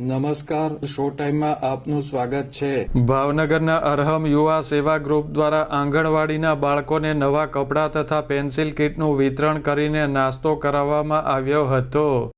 નમસ્કાર, શો ટાઈમમાં આપનું સ્વાગત છે. ભાવનગરના અરહમ યુવા સેવા ગ્રુપ દ્વારા આંગણવાડીના બાળકોને નવા કપડાં તથા પેન્સિલ કીટનું વિતરણ કરીને નાસ્તો કરાવવામાં આવ્યો હતો.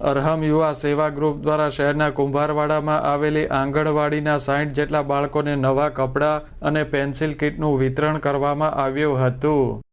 અરહમ યુવા સેવા ગ્રુપ દ્વારા શહેરના કુંભારવાડામાં આવેલી આંગણવાડીના સાઠ જેટલા બાળકોને નવા કપડાં અને પેન્સિલ કીટનું વિતરણ કરવામાં આવ્યું હતું.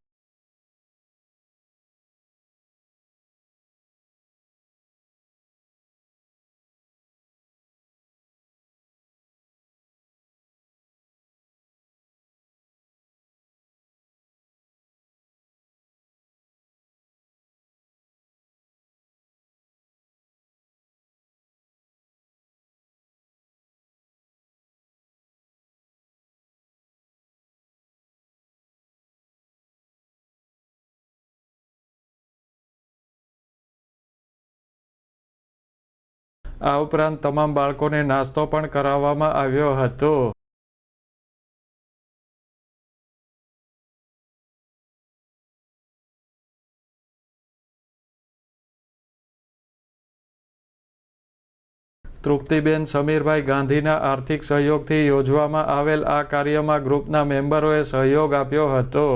આ ઉપરાંત તમામ બાળકોને નાસ્તો પણ કરાવવામાં આવ્યો હતો. તૃપ્તિબેન સમીરભાઈ ગાંધીના આર્થિક સહયોગથી યોજવામાં આવેલ આ કાર્યમાં ગ્રુપના મેમ્બરોએ સહયોગ આપ્યો હતો.